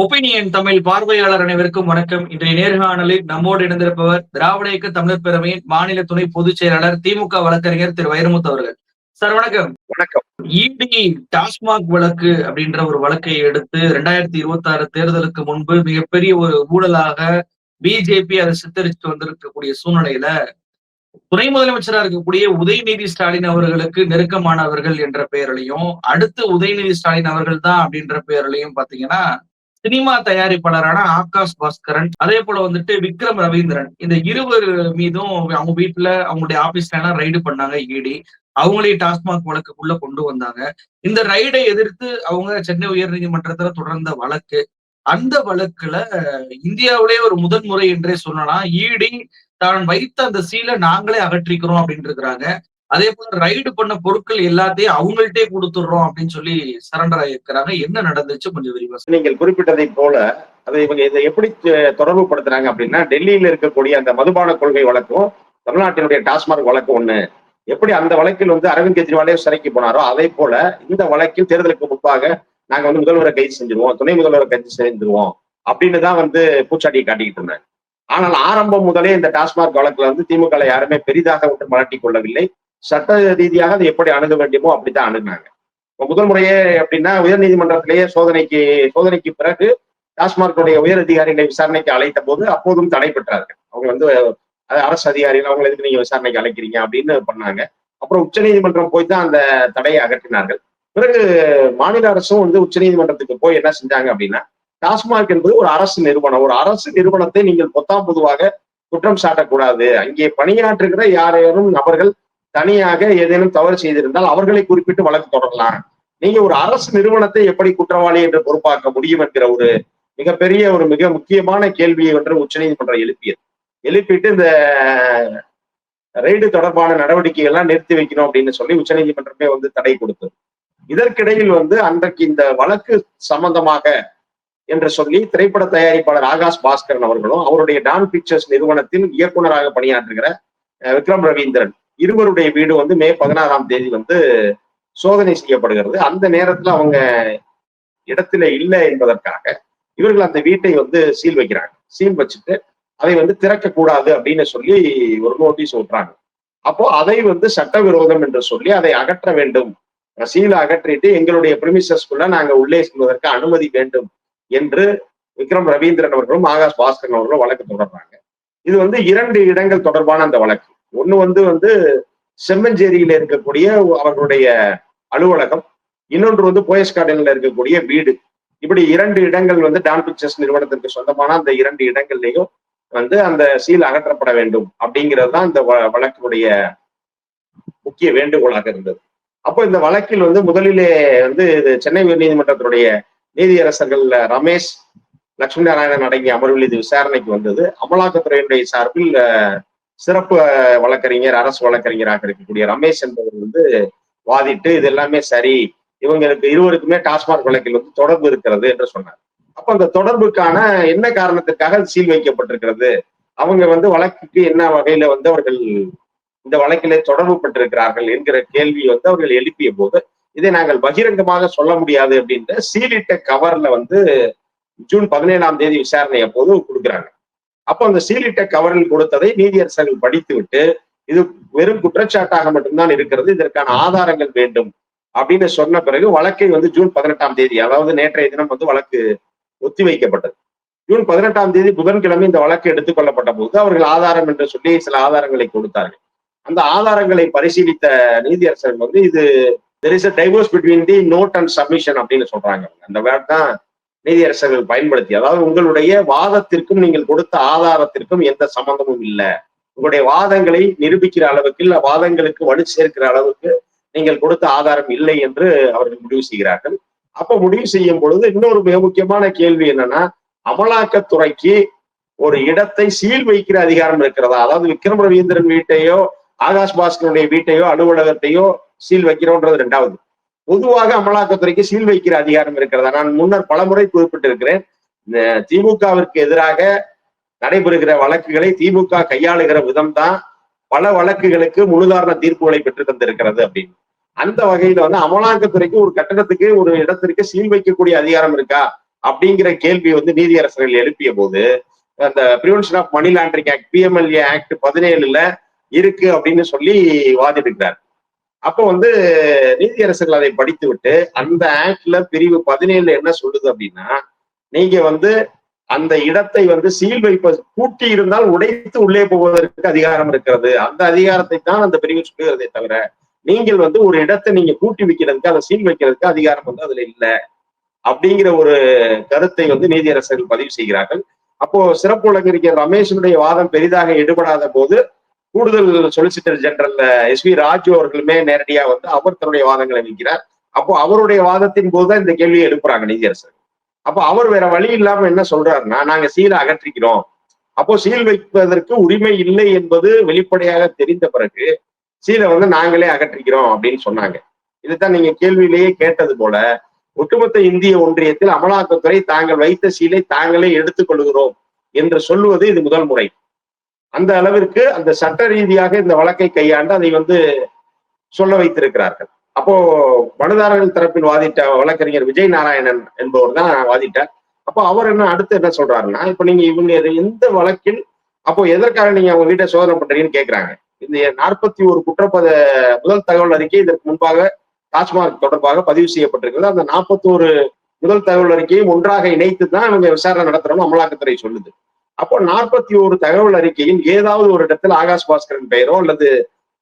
Opinion Tamil பார்வையாளர் அனைவருக்கும் வணக்கம். இன்றைய நேர்காணலில் நம்மோடு இணைந்திருப்பவர் திராவிட இயக்க தமிழர் பேரவையின் மாநில துணை பொதுச் செயலாளர் திமுக வழக்கறிஞர் திரு வைரமுத்து அவர்கள். சார் வணக்கம். வணக்கம். இடி டாஸ்மாக் வழக்கு அப்படின்ற ஒரு வழக்கை எடுத்து ரெண்டாயிரத்தி இருபத்தி ஆறு தேர்தலுக்கு முன்பு மிகப்பெரிய ஒரு ஊழலாக பிஜேபி அதை சித்தரித்து வந்திருக்கக்கூடிய சூழ்நிலையில துணை முதலமைச்சரா இருக்கக்கூடிய உதயநிதி ஸ்டாலின் அவர்களுக்கு நெருக்கமானவர்கள் என்ற பெயரிலையும் அடுத்து உதயநிதி ஸ்டாலின் அவர்கள் தான் அப்படின்ற பெயரிலையும் பாத்தீங்கன்னா சினிமா தயாரிப்பாளரான ஆகாஷ் பாஸ்கரன் அதே போல வந்துட்டு விக்ரம் ரவீந்திரன். இந்த இருவர் மீதும் அவங்க வீட்டுல அவங்களுடைய ஆபீஸ்ல எல்லாம் ரைடு பண்ணாங்க இடி அவங்களே டாஸ்மாக் வழக்குக்குள்ள கொண்டு வந்தாங்க. இந்த ரைடை எதிர்த்து அவங்க சென்னை உயர்நீதிமன்றத்துல தொடர்ந்த வழக்கு. அந்த வழக்குல இந்தியாவிலேயே ஒரு முதன்முறை என்றே சொல்லலாம். ஈடி தான் வைத்த அந்த சீலை நாங்களே அகற்றிக்கிறோம் அப்படின்னு இருக்கிறாங்க. அதே போல ரைடு பண்ண பொருட்கள் எல்லாத்தையும் அவங்கள்ட்டே கொடுத்துடுறோம் அப்படின்னு சொல்லி சரண்டர் ஆயிருக்கிறாங்க என்ன நடந்துச்சு? கொஞ்சம் விரிவா நீங்கள் குறிப்பிட்டதை போல அதை இவங்க இதை எப்படி தொடர்பு படுத்துறாங்க அப்படின்னா டெல்லியில இருக்கக்கூடிய அந்த மதுபான கொள்கை வழக்கம் தமிழ்நாட்டினுடைய டாஸ்மாக் வழக்கு ஒண்ணு. எப்படி அந்த வழக்கில் வந்து அரவிந்த் கெஜ்ரிவாலே சிறைக்கு போனாரோ அதே போல இந்த வழக்கில் தேர்தலுக்கு முன்பாக நாங்க வந்து முதல்வரை கைது செஞ்சிருவோம் துணை முதல்வரை கைது செஞ்சிருவோம் அப்படின்னு தான் வந்து பூச்சாட்டியை காட்டிக்கிட்டு இருந்தாங்க. ஆனால் ஆரம்பம் முதலே இந்த டாஸ்மாக் வழக்குல வந்து திமுக யாருமே பெரிதாக ஒன்று மலட்டி கொள்ளவில்லை. சட்ட ரீதியாக அதை எப்படி அணுக வேண்டுமோ அப்படித்தான் அணுகுனாங்க. இப்ப முதல் முறையே அப்படின்னா உயர் நீதிமன்றத்திலேயே சோதனைக்கு சோதனைக்கு பிறகு டாஸ்மார்க்குடைய உயர் அதிகாரிகளை விசாரணைக்கு அழைத்த போது அப்போதும் தடை பெற்றார்கள். அவங்க வந்து அரசு அதிகாரிகள் அவங்க எதுக்கு நீங்க விசாரணைக்கு அழைக்கிறீங்க அப்படின்னு பண்ணாங்க. அப்புறம் உச்ச நீதிமன்றம் போய் தான் அந்த தடையை அகற்றினார்கள். பிறகு மாநில அரசும் வந்து உச்சநீதிமன்றத்துக்கு போய் என்ன செஞ்சாங்க அப்படின்னா டாஸ்மாக் என்பது ஒரு அரசு நிறுவனம். ஒரு அரசு நிறுவனத்தை நீங்கள் பொத்தாம் பொதுவாக குற்றம் சாட்டக்கூடாது. அங்கே பணியாற்றுகிற யாரும் நபர்கள் தனியாக ஏதேனும் தவறு செய்திருந்தால் அவர்களை குறிப்பிட்டு வழக்கு தொடரலாம். நீங்க ஒரு அரசு நிறுவனத்தை எப்படி குற்றவாளி என்று பொறுப்பாக்க முடியும் என்கிற ஒரு மிகப்பெரிய ஒரு மிக முக்கியமான கேள்வியை ஒன்று உச்சநீதிமன்றம் எழுப்பியது. எழுப்பிட்டு இந்த ரெய்டு தொடர்பான நடவடிக்கை எல்லாம் நிறுத்தி வைக்கணும் அப்படின்னு சொல்லி உச்சநீதிமன்றமே வந்து தடை கொடுத்தது. இதற்கிடையில் வந்து அன்றைக்கு இந்த வழக்கு சம்பந்தமாக என்று சொல்லி திரைப்பட தயாரிப்பாளர் ஆகாஷ் பாஸ்கரன் அவர்களும் அவருடைய டான் பிக்சர்ஸ் நிறுவனத்தில் இயக்குனராக பணியாற்றுகிற விக்ரம் ரவீந்திரன் இருவருடைய வீடு வந்து மே பதினாறாம் தேதி வந்து சோதனை செய்யப்படுகிறது. அந்த நேரத்துல அவங்க இடத்துல இல்லை என்பதற்காக இவர்கள் அந்த வீட்டை வந்து சீல் வைக்கிறாங்க. சீல் வச்சுட்டு அதை வந்து திறக்க கூடாது அப்படின்னு சொல்லி ஒரு நோட்டீஸ் விட்டுறாங்க. அப்போ அதை வந்து சட்டவிரோதம் என்று சொல்லி அதை அகற்ற வேண்டும். சீலை அகற்றிட்டு எங்களுடைய பிரிமிசஸ்குள்ள நாங்க உள்ளே செல்வதற்கு அனுமதி வேண்டும் என்று விக்ரம் ரவீந்திரன் அவர்களும் ஆகாஷ் பாஸ்கரன் அவர்களும் வழக்கு தொடர்றாங்க. இது வந்து இரண்டு இடங்கள் தொடர்பான அந்த வழக்கு. ஒண்ணு வந்து வந்து செம்மஞ்சேரியில இருக்கக்கூடிய அவர்களுடைய அலுவலகம் இன்னொன்று வந்து போயஸ் கார்டன்ல இருக்கக்கூடிய வீடு. இப்படி இரண்டு இடங்கள் வந்து டான் பிக்சர்ஸ் நிறுவனத்திற்கு சொந்தமான அந்த இரண்டு இடங்கள்லையும் வந்து அந்த சீல் அகற்றப்பட வேண்டும் அப்படிங்கிறது தான் இந்த வ- வழக்கினுடைய முக்கிய வேண்டுகோளாக இருந்தது. அப்போ இந்த வழக்கில் வந்து முதலிலே வந்து இது சென்னை உயர்நீதிமன்றத்தினுடைய நீதியரசர்கள் ரமேஷ் லட்சுமி நாராயணன் அடங்கிய அமர்வில் இது விசாரணைக்கு வந்தது. அமலாக்கத்துறையினுடைய சார்பில் சிறப்பு வழக்கறிஞர் அரசு வழக்கறிஞராக இருக்கக்கூடிய ரமேஷ் என்பவர் வந்து வாதிட்டு இது எல்லாமே சரி இவங்களுக்கு இருவருக்குமே டாஸ்மாக் வழக்கில் வந்து தொடர்பு இருக்கிறது என்று சொன்னார். அப்ப அந்த தொடர்புக்கான என்ன காரணத்திற்காக சீல் வைக்கப்பட்டிருக்கிறது? அவங்க வந்து வழக்குக்கு என்ன வகையில வந்து அவர்கள் இந்த வழக்கிலே தொடர்பு பட்டிருக்கிறார்கள் என்கிற கேள்வி வந்து அவர்கள் எழுப்பிய போது இதை நாங்கள் பகிரங்கமாக சொல்ல முடியாது அப்படின்ற சீலிட்ட கவர்ல வந்து ஜூன் பதினேழாம் தேதி விசாரணை அப்போது கொடுக்குறாங்க. அப்போ அந்த சீலிட்ட கவரில் கொடுத்ததை நீதியரசர்கள் படித்துவிட்டு இது வெறும் குற்றச்சாட்டாக மட்டும்தான் இருக்கிறது இதற்கான ஆதாரங்கள் வேண்டும் அப்படின்னு சொன்ன பிறகு வழக்கை வந்து ஜூன் பதினெட்டாம் தேதி அதாவது நேற்றைய தினம் வந்து வழக்கு ஒத்திவைக்கப்பட்டது ஜூன் பதினெட்டாம் தேதி புதன்கிழமை இந்த வழக்கு எடுத்துக்கொள்ளப்பட்ட போது அவர்கள் ஆதாரம் என்று சொல்லி சில ஆதாரங்களை கொடுத்தார்கள். அந்த ஆதாரங்களை பரிசீலித்த நீதியரசர்கள் வந்து இது there is a divorce between the note and submission அப்படின்னு சொல்றாங்க. அந்த வேர்ட் தான் நீதியரசர்கள் பயன்படுத்தி அதாவது உங்களுடைய வாதத்திற்கும் நீங்கள் கொடுத்த ஆதாரத்திற்கும் எந்த சம்பந்தமும் இல்லை. உங்களுடைய வாதங்களை நிரூபிக்கிற அளவுக்கு இல்ல வாதங்களுக்கு வலு சேர்க்கிற அளவுக்கு நீங்கள் கொடுத்த ஆதாரம் இல்லை என்று அவர்கள் முடிவு செய்கிறார்கள். அப்ப முடிவு செய்யும் பொழுது இன்னொரு மிக முக்கியமான கேள்வி என்னன்னா அமலாக்கத்துறைக்கு ஒரு இடத்தை சீல் வைக்கிற அதிகாரம் இருக்கிறதா? அதாவது விக்ரம் ரவீந்திரன் வீட்டையோ ஆகாஷ் பாஸ்கருடைய வீட்டையோ அலுவலகத்தையோ சீல் வைக்கிறோன்றது ரெண்டாவது. பொதுவாக அமலாக்கத்துறைக்கு சீல் வைக்கிற அதிகாரம் இருக்கிறதா? நான் முன்னர் பலமுறை குறிப்பிட்டிருக்கிறேன். திமுகவிற்கு எதிராக நடைபெறுகிற வழக்குகளை திமுக கையாளுகிற விதம் தான் பல வழக்குகளுக்கு முழுதாரண தீர்ப்புகளை பெற்று தந்திருக்கிறது அப்படின்னு. அந்த வகையில வந்து அமலாக்கத்துறைக்கு ஒரு கட்டடத்துக்கு ஒரு இடத்திற்கு சீல் வைக்கக்கூடிய அதிகாரம் இருக்கா? அப்படிங்கிற கேள்வி வந்து நீதியரசர்கள் எழுப்பிய போது அந்த prevention of money laundering act PMLA act பதினேழுல இருக்கு அப்படின்னு சொல்லி வாதிடுகிறார். அப்போ வந்து நீதியரசர்கள் அதை படித்து விட்டு அந்த ஆக்ட்ல பிரிவு பதினேழுல என்ன சொல்லுது அப்படின்னா நீங்க வந்து அந்த இடத்தை வந்து சீல் வைப்ப பூட்டி இருந்தால் உடைத்து உள்ளே போவதற்கு அதிகாரம் இருக்கிறது. அந்த அதிகாரத்தை தான் அந்த பிரிவு சொல்லுகிறதே தவிர நீங்கள் வந்து ஒரு இடத்தை நீங்க பூட்டி வைக்கிறதுக்கு அதை சீல் வைக்கிறதுக்கு அதிகாரம் வந்து அதுல இல்லை. அப்படிங்கிற ஒரு கருத்தை வந்து நீதியரசர்கள் பதிவு செய்கிறார்கள். அப்போ சிறப்பு வழக்கறிஞர் ரமேஷனுடைய வாதம் பெரிதாக எடுபடாத போது கூடுதல் solicitor general S V Raju அவர்களுமே நேரடியா வந்து அவர் தன்னுடைய வாதங்களை வைக்கிறார் அப்போ அவருடைய வாதத்தின் போது தான் இந்த கேள்வியை எழுப்புறாங்க நீதியரசர். அப்போ அவர் வேற வழி இல்லாம என்ன சொல்றாருன்னா நாங்க சீலை அகற்றிக்கிறோம். அப்போ சீல் வைப்பதற்கு உரிமை இல்லை என்பது வெளிப்படையாக தெரிந்த பிறகு சீலை வந்து நாங்களே அகற்றிக்கிறோம் அப்படின்னு சொன்னாங்க. இதுதான் நீங்க கேள்வியிலேயே கேட்டது போல ஒட்டுமொத்த இந்திய ஒன்றியத்தில் அமலாக்கத்துறை தாங்கள் வைத்த சீலை தாங்களே எடுத்துக் கொள்கிறோம் என்று சொல்லுவது இது முதல் முறை. அந்த அளவிற்கு அந்த சட்ட ரீதியாக இந்த வழக்கை கையாண்டு அதை வந்து சொல்ல வைத்திருக்கிறார்கள். அப்போ மனுதாரர்கள் தரப்பில் வாதிட்ட வழக்கறிஞர் விஜய் நாராயணன் என்பவர் தான் வாதிட்டார். அப்போ அவர் என்ன அடுத்து என்ன சொல்றாருன்னா இப்ப நீங்க இவங்க எந்த வழக்கில் அப்போ எதற்காக நீங்க அவங்க வீட்டை சோதனை பண்றீங்கன்னு கேட்கிறாங்க இந்த நாற்பத்தி ஒரு குற்றப்பத முதல் தகவல் அறிக்கை இதற்கு முன்பாக டாஸ்மாக் தொடர்பாக பதிவு செய்யப்பட்டிருக்கிறது. அந்த நாற்பத்தோரு முதல் தகவல் அறிக்கையும் ஒன்றாக இணைத்து தான் இவங்க விசாரணை நடத்துறோம்னு அமலாக்கத்துறை சொல்லுது. அப்போ நாற்பத்தி ஒரு தகவல் அறிக்கையில் ஏதாவது ஒரு இடத்தில் ஆகாஷ் பாஸ்கரன் பெயரோ அல்லது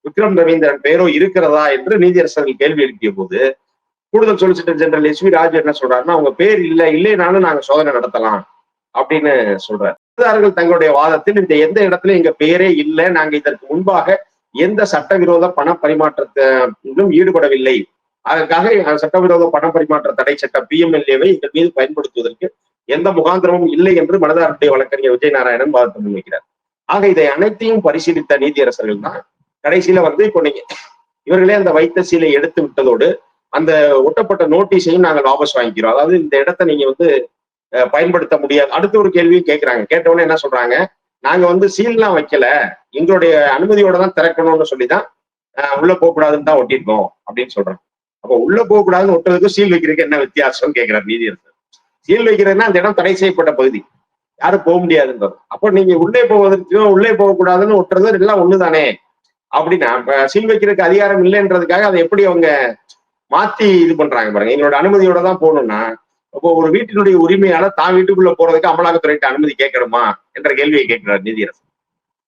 விக்ரம் ரவீந்திரன் பெயரோ இருக்கிறதா என்று நீதியரசர்கள் கேள்வி எழுப்பிய போது கூடுதல் solicitor general S V Raju என்ன சொல்றாருன்னா அவங்க பேர் இல்லை இல்லைனாலும் நாங்க சோதனை நடத்தலாம் அப்படின்னு சொல்றாரு. மனுதாரர்கள் தங்களுடைய வாதத்தில் இந்த எந்த இடத்துல எங்க பேரே இல்லை நாங்க இதற்கு முன்பாக எந்த சட்டவிரோத பண பரிமாற்றத்திலும் ஈடுபடவில்லை. அதற்காக சட்டவிரோத பண பரிமாற்ற தடை சட்டம் பிஎம்எல்ஏவை எங்கள் மீது பயன்படுத்துவதற்கு எந்த முகாந்திரமும் இல்லை என்று மனதாருடைய வழக்கறிஞர் விஜய் நாராயணன் வாதத்தை முன்வைக்கிறார். ஆக இதை அனைத்தையும் பரிசீலித்த நீதியரசர்கள் தான் கடைசியில வந்து இப்போ நீங்க இவர்களே அந்த வைத்த சீலை எடுத்து விட்டதோடு அந்த ஒட்டப்பட்ட நோட்டீஸையும் நாங்கள் வாபஸ் வாங்கிக்கிறோம். அதாவது இந்த இடத்த நீங்க வந்து பயன்படுத்த முடியாது. அடுத்த ஒரு கேள்வியும் கேட்கிறாங்க கேட்டவொடனே என்ன சொல்றாங்க? நாங்க வந்து சீல்லாம் வைக்கல. எங்களுடைய அனுமதியோட தான் திறக்கணும்னு சொல்லிதான் உள்ள போகக்கூடாதுன்னு தான் ஒட்டியிருக்கோம் அப்படின்னு சொல்றாங்க. அப்போ உள்ள போகக்கூடாதுன்னு ஒட்டுறதுக்கும் சீல் வைக்கிறதுக்கு என்ன வித்தியாசம் கேட்கிறார் நீதியரசர். சீல் வைக்கிறதுனா அந்த இடம் தடை செய்யப்பட்ட பகுதி. யாரும் போக முடியாதுன்றது. அப்போ நீங்க உள்ளே போவதற்கும் உள்ளே போகக்கூடாதுன்னு ஒட்டுறது எல்லாம் ஒண்ணுதானே? அப்படின்னா சீல் வைக்கிறதுக்கு அதிகாரம் இல்லைன்றதுக்காக அதை எப்படி அவங்க மாத்தி இது பண்றாங்க பாருங்க. எங்களோட அனுமதியோட தான் போகணும்னா இப்போ ஒரு வீட்டினுடைய உரிமையால தான் வீட்டுக்குள்ள போறதுக்கு அமலாக்கத்துறையிட்ட அனுமதி கேட்கணுமா என்ற கேள்வியை கேட்கிறார் நீதியரசு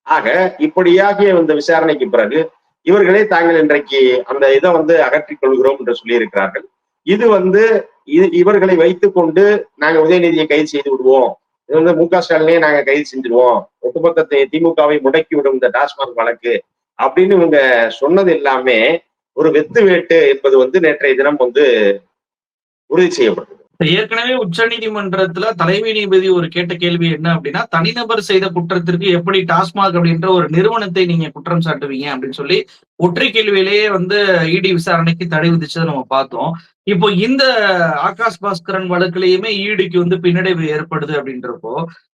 ஆக இப்படியாகிய இந்த விசாரணைக்கு பிறகு இவர்களே தாங்கள் இன்றைக்கு அந்த இதை வந்து அகற்றிக் கொள்கிறோம் என்று சொல்லியிருக்கிறார்கள். இது வந்து இது இவர்களை வைத்துக் கொண்டு நாங்க உதயநிதியை கைது செய்து விடுவோம். இது வந்து மு க ஸ்டாலினே நாங்க கைது செஞ்சிருவோம். ஒட்டுமொத்த திமுகவை முடக்கி விடும் இந்த டாஸ்மாக் வழக்கு அப்படின்னு இவங்க சொன்னது எல்லாமே ஒரு வெத்து வேட்டு என்பது வந்து நேற்றைய தினம் வந்து உறுதி செய்யப்பட்டது. ஏற்கனவே உச்ச நீதிமன்றத்துல தலைமை நீதிபதி ஒரு கேட்ட கேள்வி என்ன அப்படின்னா தனிநபர் செய்த குற்றத்திற்கு எப்படி டாஸ்மாக் அப்படின்ற ஒரு நிறுவனத்தை நீங்க குற்றம் சாட்டுவீங்க அப்படின்னு சொல்லி ஒற்றை கேள்வியிலேயே வந்து இடி விசாரணைக்கு தடை விதிச்சதை நம்ம பார்த்தோம். இப்போ இந்த ஆகாஷ் பாஸ்கரன் வழக்குலயுமே ஈடிக்கு வந்து பின்னடைவு ஏற்படுது அப்படின்றப்போ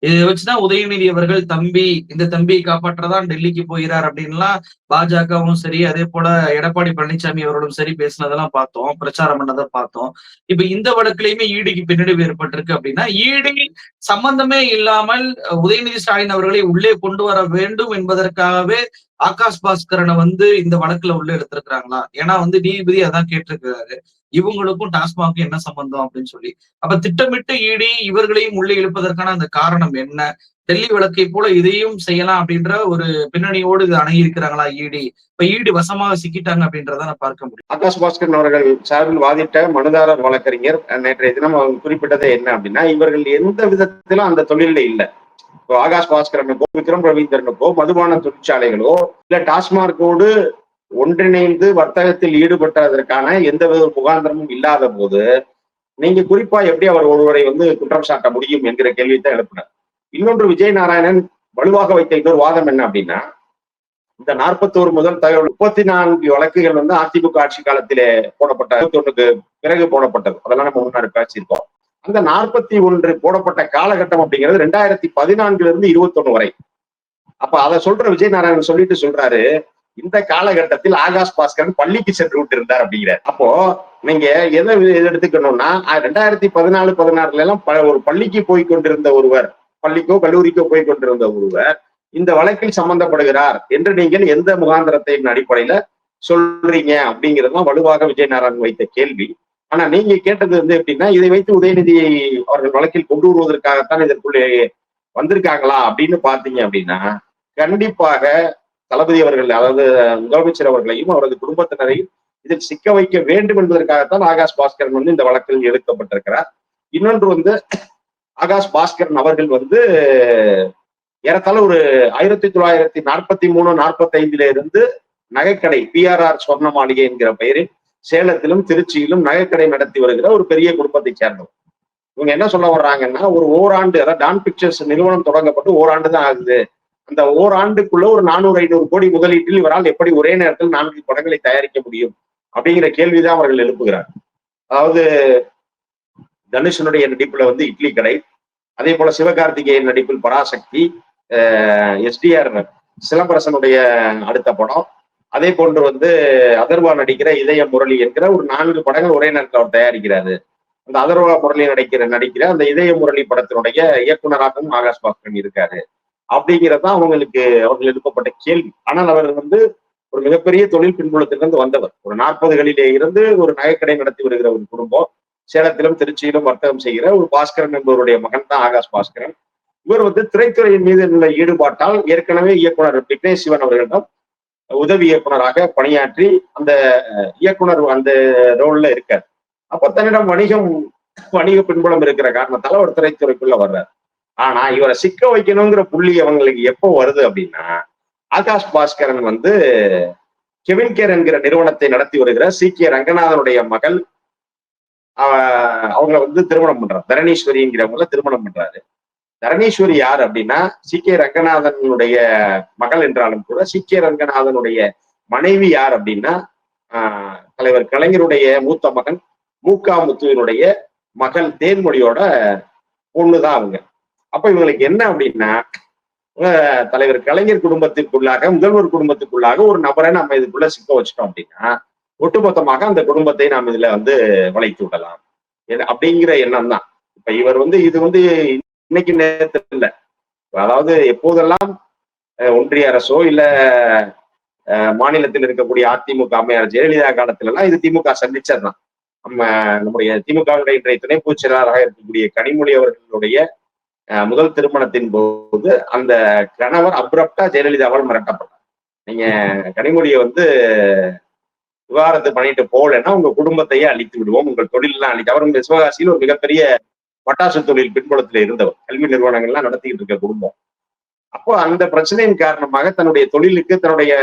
இதை வச்சுதான் உதயநிதி அவர்கள் தம்பி இந்த தம்பியை காப்பாற்றதான் டெல்லிக்கு போகிறார் அப்படின்லாம் பாஜகவும் சரி அதே போல எடப்பாடி பழனிசாமி அவர்களும் சரி பேசினதெல்லாம் பார்த்தோம் பிரச்சாரம் பண்ணதை பார்த்தோம். இப்ப இந்த வழக்குலயுமே ஈடிக்கு பின்னடைவு ஏற்பட்டிருக்கு அப்படின்னா ஈடி சம்பந்தமே இல்லாமல் உதயநிதி ஸ்டாலின் அவர்களை உள்ளே கொண்டு வர வேண்டும் என்பதற்காகவே ஆகாஷ் பாஸ்கரனை வந்து இந்த வழக்குல உள்ள எடுத்திருக்கிறாங்களா? ஏன்னா வந்து நீதிபதி அதான் கேட்டிருக்கிறாரு. இவங்களுக்கும் டாஸ்மாகும் என்ன சம்பந்தம் அப்படின்னு சொல்லி. அப்ப திட்டமிட்டு ஈடி இவர்களையும் உள்ளே இழுப்பதற்கான அந்த காரணம் என்ன? டெல்லி வழக்கை போல இதையும் செய்யலாம் அப்படின்ற ஒரு பின்னணியோடு இது அணுகி இருக்கிறாங்களா ஈடி? இப்ப ஈடி வசமாக சிக்கிட்டாங்க அப்படின்றத நான் பார்க்க முடியும். ஆகாஷ் பாஸ்கரன் அவர்கள் சார்பில் வாதிட்ட மனுதாரர் வழக்கறிஞர் நேற்றைய தினம் அவங்க குறிப்பிட்டது என்ன அப்படின்னா இவர்கள் எந்த விதத்திலும் அந்த தொழில இல்லை. இப்போ ஆகாஷ் பாஸ்கரனுக்கோ விக்ரம் ரவீந்திரனுக்கோ மதுபான தொழிற்சாலைகளோ இல்ல டாஸ்மார்க்கோடு ஒன்றிணைந்து வர்த்தகத்தில் ஈடுபட்டதற்கான எந்த வித முகாந்திரமும் இல்லாத போது நீங்க குறிப்பா எப்படி அவர் ஒருவரை வந்து குற்றம் சாட்ட முடியும் என்கிற கேள்வி தான் எழுப்பினார் இன்னொன்று விஜய் நாராயணன் வலுவாக வைத்த இன்னொரு வாதம் என்ன அப்படின்னா இந்த நாற்பத்தோரு முதல் தகவல் முப்பத்தி நான்கு வழக்குகள் வந்து அதிமுக ஆட்சி காலத்திலே போடப்பட்ட ஒண்ணுக்கு பிறகு போடப்பட்டது. அதெல்லாம் நம்ம முன்னாடி பேசியிருக்கோம். அந்த நாற்பத்தி ஒன்று போடப்பட்ட காலகட்டம் அப்படிங்கிறது ரெண்டாயிரத்தி பதினான்குல இருந்து இருபத்தொன்னு வரை. அப்ப அதை சொல்ற விஜய் நாராயணன் சொல்லிட்டு சொல்றாரு இந்த காலகட்டத்தில் ஆகாஷ் பாஸ்கரன் பள்ளிக்கு சென்று விட்டிருந்தார் அப்படிங்கிறார். அப்போ நீங்க எதை எடுத்துக்கணும்னா ரெண்டாயிரத்தி பதினாலு பதினாறுல எல்லாம் ப- ஒரு பள்ளிக்கு போய் கொண்டிருந்த ஒருவர் பள்ளிக்கோ கல்லூரிக்கோ போய் கொண்டிருந்த ஒருவர் இந்த வழக்கில் சம்பந்தப்படுகிறார் என்று நீங்கள் எந்த முகாந்திரத்தின் அடிப்படையில சொல்றீங்க அப்படிங்கிறதுலாம் வலுவாக விஜயநாராயணன் வைத்த கேள்வி. ஆனா நீங்க கேட்டது வந்து எப்படின்னா இதை வைத்து உதயநிதியை அவர்கள் வழக்கில் கொண்டு வருவதற்காகத்தான் இதற்குள்ளே வந்திருக்காங்களா அப்படின்னு பாத்தீங்க அப்படின்னா கண்டிப்பாக தளபதி அவர்கள் அதாவது முதலமைச்சர் அவர்களையும் அவரது குடும்பத்தினரையும் இதில் சிக்க வைக்க வேண்டும் என்பதற்காகத்தான் ஆகாஷ் பாஸ்கரன் வந்து இந்த வழக்கில் எடுக்கப்பட்டிருக்கிறார். இன்னொன்று வந்து ஆகாஷ் பாஸ்கரன் அவர்கள் வந்து ஏறத்தாழ ஒரு ஆயிரத்தி தொள்ளாயிரத்தி நாற்பத்தி மூணு நாற்பத்தி ஐந்துல இருந்து நகைக்கடை பிஆர்ஆர் சொர்ண மாளிகை என்கிற பெயரில் சேலத்திலும் திருச்சியிலும் நகைக்கடை நடத்தி வருகிற ஒரு பெரிய குடும்பத்தை சேர்ந்தவர். இவங்க என்ன சொல்ல வர்றாங்கன்னா ஒரு ஓராண்டு அதாவது டான் பிக்சர்ஸ் நிறுவனம் தொடங்கப்பட்டு ஓராண்டு தான் ஆகுது. அந்த ஓராண்டுக்குள்ள ஒரு நானூறு ஐநூறு கோடி முதலீட்டில் இவரால் எப்படி ஒரே நேரத்தில் நான்கு படங்களை தயாரிக்க முடியும்? அப்படிங்கிற கேள்விதான் அவர்கள் எழுப்புகிறார். அதாவது தனுஷனுடைய நடிப்புல வந்து இட்லி கடை அதே போல சிவகார்த்திகேயன் நடிப்பில் பராசக்தி எஸ்டிஆர் சிலம்பரசனுடைய அடுத்த படம் அதே போன்று வந்து அதர்வா நடிக்கிற இதய முரளி என்கிற ஒரு நான்கு படங்கள் ஒரே நேரத்தில் அவர் தயாரிக்கிறாரு. அந்த அதர்வா முரளி நடிக்கிற நடிக்கிற அந்த இதய முரளி படத்தினுடைய இயக்குனராகவும் ஆகாஷ் பாஸ்கரன் இருக்காரு. அப்படிங்கிறதான் அவங்களுக்கு அவர்கள் எழுப்பப்பட்ட கேள்வி. ஆனால் அவர் வந்து ஒரு மிகப்பெரிய தொழில் பின்புலத்திலிருந்து வந்தவர். ஒரு நாற்பதுகளிலே இருந்து ஒரு நகைக்கடை நடத்தி வருகிற ஒரு குடும்பம். சேலத்திலும் திருச்சியிலும் வர்த்தகம் செய்கிற ஒரு பாஸ்கரன் என்பவருடைய மகன் தான் ஆகாஷ் பாஸ்கரன். இவர் வந்து திரைத்துறையின் மீது உள்ள ஈடுபாட்டால் ஏற்கனவே இயக்குனர் விக்னேஷ் சிவன் அவர்களிடம் உதவி இயக்குனராக பணியாற்றி அந்த இயக்குனர் அந்த ரோல்ல இருக்கார். அப்ப தன்னிடம் வணிகம் வணிக பின்புலம் இருக்கிற காரணத்தால அவர் திரைத்துறைக்குள்ள வர்றார். ஆனா இவரை சிக்க வைக்கணுங்கிற புள்ளி அவங்களுக்கு எப்போ வருது அப்படின்னா ஆகாஷ் பாஸ்கரன் வந்து கெவின் கேர் என்கிற நிறுவனத்தை நடத்தி வருகிற சி கே ரங்கநாதனுடைய மகள் அவங்கள வந்து திருமணம் பண்றாரு. தரணீஸ்வரிங்கிறவங்கள திருமணம் பண்றாரு. தரணீஸ்வரி யார் அப்படின்னா சி கே ரங்கநாதனுடைய மகள் என்றாலும் கூட சி கே ரங்கநாதனுடைய மனைவி யார் அப்படின்னா தலைவர் கலைஞருடைய மூத்த மகன் மூக்கா முத்துவினுடைய மகள் தேன்மொழியோட பொண்ணுதான் அவங்க. அப்ப இவங்களுக்கு என்ன அப்படின்னா தலைவர் கலைஞர் குடும்பத்திற்குள்ளாக முதல்வர் குடும்பத்துக்குள்ளாக ஒரு நபரை நம்ம இதுக்குள்ள சிக்க வச்சிட்டோம் அப்படின்னா ஒட்டுமொத்தமாக அந்த குடும்பத்தை நாம் இதுல வந்து வளைத்து விடலாம். அப்படிங்கிற எண்ணம் தான். இப்ப இவர் வந்து இது வந்து இன்னைக்கு நேரத்தில் இல்லை அதாவது எப்போதெல்லாம் ஒன்றிய அரசோ இல்ல மாநிலத்தில் இருக்கக்கூடிய அதிமுக அம்மையார் ஜெயலலிதா காலத்துல எல்லாம் இது திமுக சந்திச்சதுதான். நம்ம நம்முடைய திமுகவுடைய இன்றைய துணை பொதுச் செயலாளராக இருக்கக்கூடிய கனிமொழி அவர்களுடைய முதல் திருமணத்தின் போது அந்த கணவர் அப்ரப்டா ஜெயலலிதாவால் மிரட்டப்பட்டார். நீங்க கனிமொழியை வந்து விவாகரத்து பண்ணிட்டு போகலன்னா உங்க குடும்பத்தையே அழித்து விடுவோம் உங்கள் தொழிலெல்லாம் அழித்து அவர் சிவகாசியில் ஒரு மிகப்பெரிய பட்டாசு தொழில் பின்புலத்தில் இருந்தவர். கல்வி நிறுவனங்கள்லாம் நடத்திக்கிட்டு இருக்க குடும்பம். அப்போ அந்த பிரச்சனையின் காரணமாக தன்னுடைய தொழிலுக்கு தன்னுடைய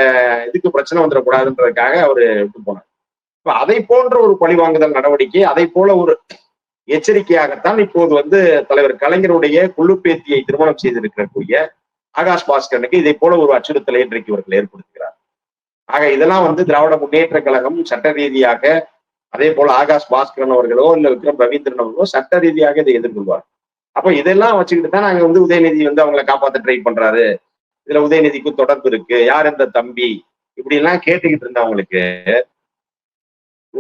இதுக்கு பிரச்சனை வந்துடக்கூடாதுன்றதுக்காக அவர் விட்டு போனார். இப்ப அதை போன்ற ஒரு பழிவாங்குதல் நடவடிக்கை அதை போல ஒரு எச்சரிக்கையாகத்தான் இப்போது வந்து தலைவர் கலைஞருடைய குள்ளுப்பேத்தியை திருமணம் செய்திருக்கக்கூடிய ஆகாஷ் பாஸ்கரனுக்கு இதை போல ஒரு அச்சுறுத்தலை இன்றைக்கு இவர்கள் ஏற்படுத்துகிறார். ஆக இதெல்லாம் வந்து திராவிட முன்னேற்ற கழகம் சட்ட ரீதியாக அதே போல ஆகாஷ் பாஸ்கரன் அவர்களோ இல்ல விக்ரம் ரவீந்திரன் அவர்களோ சட்ட ரீதியாக இதை எதிர்கொள்வார். அப்ப இதெல்லாம் வச்சுக்கிட்டு தான் நாங்க வந்து உதயநிதி வந்து அவங்களை காப்பாற்ற ட்ரை பண்றாரு. இதுல உதயநிதிக்கும் தொடர்பு இருக்கு. யார் இந்த தம்பி? இப்படி எல்லாம் கேட்டுக்கிட்டு இருந்தவங்களுக்கு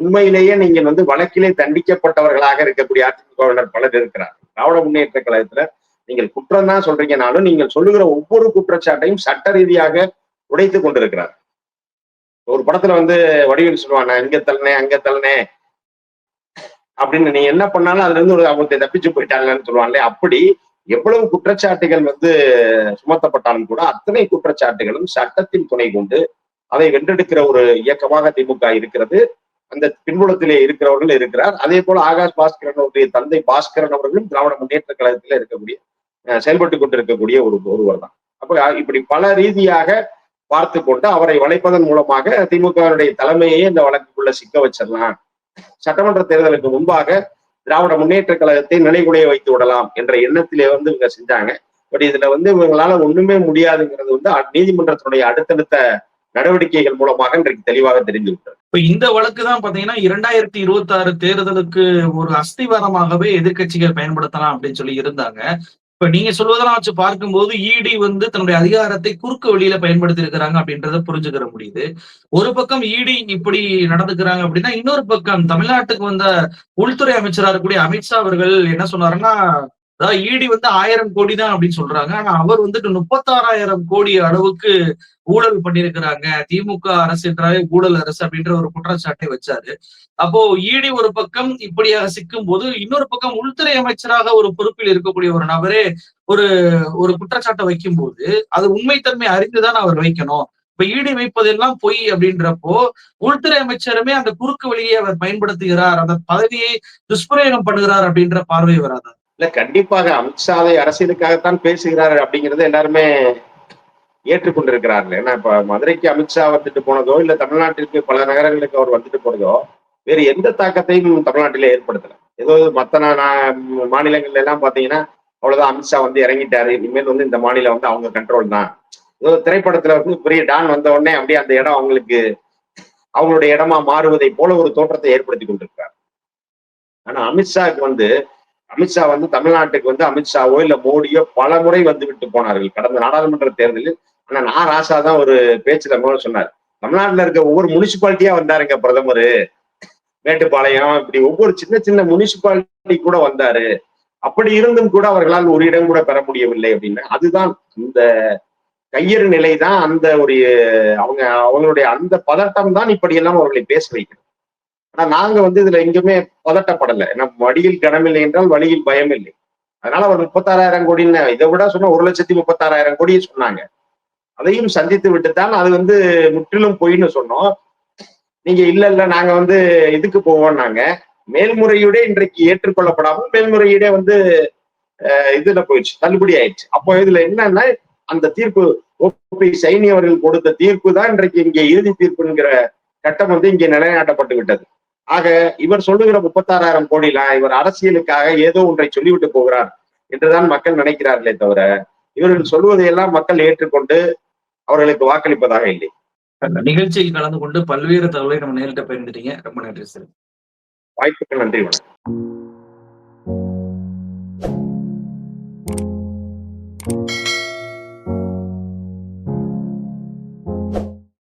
உண்மையிலேயே நீங்கள் வந்து வழக்கிலே தண்டிக்கப்பட்டவர்களாக இருக்கக்கூடிய அதிமுகவினர் பலர் இருக்கிறார். திராவிட முன்னேற்ற கழகத்துல நீங்கள் குற்றம் தான் சொல்றீங்கனாலும் நீங்கள் சொல்லுகிற ஒவ்வொரு குற்றச்சாட்டையும் சட்ட ரீதியாக உடைத்து கொண்டிருக்கிறார். ஒரு படத்துல வந்து வடிவில் சொல்லுவாங்க இங்க தள்ளனே அங்க தள்ளனே அப்படின்னு நீ என்ன பண்ணாலும் அதுல இருந்து ஒரு அவங்க தப்பிச்சு போயிட்டாங்கன்னு சொல்லுவாங்களே அப்படி எவ்வளவு குற்றச்சாட்டுகள் வந்து சுமத்தப்பட்டாலும் கூட அத்தனை குற்றச்சாட்டுகளும் சட்டத்தின் துணை கொண்டு அதை வென்றெடுக்கிற ஒரு இயக்கமாக திமுக இருக்கிறது. அந்த பின்புலத்திலே இருக்கிறவர்கள் இருக்கிறார். அதே போல ஆகாஷ் பாஸ்கரன் அவருடைய தந்தை பாஸ்கரன் அவர்களும் திராவிட முன்னேற்ற கழகத்தில் இருக்கக்கூடிய செயல்பட்டு கொண்டிருக்கக்கூடிய ஒரு ஒருவர் தான். அப்ப இப்படி பல ரீதியாக பார்த்து கொண்டு அவரை வளைப்பதன் மூலமாக திமுகவினுடைய தலைமையே இந்த வழக்குக்குள்ள சிக்க வச்சிடலாம். சட்டமன்ற தேர்தலுக்கு முன்பாக திராவிட முன்னேற்ற கழகத்தை நிலைகுலைய வைத்து விடலாம் என்ற எண்ணத்திலே வந்து இவங்க செஞ்சாங்க. பட் இதுல வந்து இவங்களால ஒண்ணுமே முடியாதுங்கிறது வந்து நீதிமன்றத்தினுடைய அடுத்தடுத்த நடவடிக்கைகள் மூலமாக இன்றைக்கு தெளிவாக தெரிந்து விட்டது. இப்ப இந்த வழக்கு தான் பாத்தீங்கன்னா இரண்டாயிரத்தி இருபத்தி ஆறு தேர்தலுக்கு ஒரு அஸ்திவாரமாகவே எதிர்கட்சிகள் பயன்படுத்தலாம் அப்படின்னு சொல்லி இருந்தாங்க. இப்ப நீங்க சொல்வதெல்லாம் வச்சு பார்க்கும்போது இடி வந்து தன்னுடைய அதிகாரத்தை குறுக்கு வழியில பயன்படுத்தி இருக்கிறாங்க அப்படின்றத புரிஞ்சுக்கிற முடியுது. ஒரு பக்கம் இடி இப்படி நடந்துக்கிறாங்க அப்படின்னா இன்னொரு பக்கம் தமிழ்நாட்டுக்கு வந்த உள்துறை அமைச்சரா இருக்கக்கூடிய அமித்ஷா அவர்கள் என்ன சொன்னாருன்னா அதாவது இடி வந்து ஆயிரம் கோடி தான் அப்படின்னு சொல்றாங்க. ஆனா அவர் வந்துட்டு முப்பத்தாறாயிரம் கோடி அளவுக்கு ஊழல் பண்ணியிருக்கிறாங்க. திமுக அரசு என்றாலே ஊழல் அரசு அப்படின்ற ஒரு குற்றச்சாட்டை வச்சாரு. அப்போ இடி ஒரு பக்கம் இப்படியாக சிக்கும் போது இன்னொரு பக்கம் உள்துறை அமைச்சராக ஒரு பொறுப்பில் இருக்கக்கூடிய ஒரு நபரே ஒரு ஒரு குற்றச்சாட்டை வைக்கும் போது அது உண்மைத்தன்மை அறிந்துதான் அவர் வைக்கணும். இப்ப ஈடு வைப்பதெல்லாம் பொய் அப்படின்றப்போ உள்துறை அமைச்சருமே அந்த குறுக்கு வழியை அவர் பயன்படுத்துகிறார். அந்த பதவியை துஷ்பிரயோகம் பண்ணுகிறார் அப்படின்ற பார்வை வராதா? இல்ல கண்டிப்பாக அமித்ஷாவை அரசியலுக்காகத்தான் பேசுகிறார் அப்படிங்கறது எல்லாருமே ஏற்றுக்கொண்டிருக்கிறார்கள். ஏன்னா இப்ப மதுரைக்கு அமித்ஷா வந்துட்டு போனதோ இல்ல தமிழ்நாட்டிற்கு பல நகரங்களுக்கு அவர் வந்துட்டு போனதோ வேறு எந்த தாக்கத்தையும் தமிழ்நாட்டில ஏற்படுத்தல. ஏதோ மத்த மாநிலங்கள்ல எல்லாம் பாத்தீங்கன்னா அவ்வளவுதான் அமித்ஷா வந்து இறங்கிட்டாரு. இனிமேல் வந்து இந்த மாநிலம் வந்து அவங்க கண்ட்ரோல் தான். ஏதோ திரைப்படத்துல வந்து பெரிய டான் வந்த உடனே அப்படியே அந்த இடம் அவங்களுக்கு அவங்களுடைய இடமா மாறுவதை போல ஒரு தோற்றத்தை ஏற்படுத்தி கொண்டிருக்கார் ஆனா அமித்ஷாவுக்கு வந்து அமித்ஷா வந்து தமிழ்நாட்டுக்கு வந்து அமித்ஷாவோ இல்ல மோடியோ பல முறை வந்து விட்டு போனார்கள். கடந்த நாடாளுமன்ற தேர்தலில். ஆனா நான் ராசா தான் ஒரு பேச்சுல முதல்ல சொன்னார். தமிழ்நாட்டுல இருக்க ஒவ்வொரு முனிசிபாலிட்டியா வந்தாருங்க பிரதமர். மேட்டுப்பாளையம் இப்படி ஒவ்வொரு சின்ன சின்ன முனிசிபாலிட்டி கூட வந்தாரு. அப்படி இருந்தும் கூட அவர்களால் ஒரு இடம் கூட பெற முடியவில்லை அப்படின்னு. அதுதான் இந்த கையறு நிலை தான் அந்த ஒரு அவங்க அவங்களுடைய அந்த பதட்டம் தான் இப்படியெல்லாம் அவர்களை பேச வைக்கிறது. ஆனா நாங்க வந்து இதுல எங்குமே பதட்டப்படலை. ஏன்னா வழியில் கனமில்லை என்றால் வழியில் பயம் இல்லை அதனால அவர் முப்பத்தாறாயிரம் கோடின்னு இதை விட சொன்னா ஒரு லட்சத்தி முப்பத்தாறாயிரம் கோடியை சொன்னாங்க. அதையும் சந்தித்து விட்டுத்தான் அது வந்து முற்றிலும் பொய்ன்னு சொன்னோம். நீங்க இல்ல இல்ல நாங்க வந்து இதுக்கு போவோம் நாங்க மேல்முறையீடே இன்றைக்கு ஏற்றுக்கொள்ளப்படாமல் மேல்முறையீடே வந்து இதுல போயிடுச்சு தள்ளுபடி ஆயிடுச்சு. அப்போ இதுல என்னன்னா அந்த தீர்ப்பு ஓபி சைனி அவர்கள் கொடுத்த தீர்ப்பு தான் இன்றைக்கு இங்கே இறுதி தீர்ப்புங்கிற கட்டம் வந்து இங்கே நிலைநாட்டப்பட்டு விட்டது. ஆக இவர் சொல்லுகிற முப்பத்தாறாயிரம் கோடிலாம் இவர் அரசியலுக்காக ஏதோ ஒன்றை சொல்லிவிட்டு போகிறார் என்றுதான் மக்கள் நினைக்கிறார்களே தவிர இவர்கள் சொல்வதையெல்லாம் மக்கள் ஏற்றுக்கொண்டு அவர்களுக்கு வாக்களிப்பதாக இல்லை. நிகழ்ச்சியில் கலந்து கொண்டு பல்வேறு தகவலை நம்ம நேரிட்ட பகிர்ந்துட்டீங்க. ரொம்ப நன்றி சார் வாய்ப்புக்கு நன்றி வணக்கம்.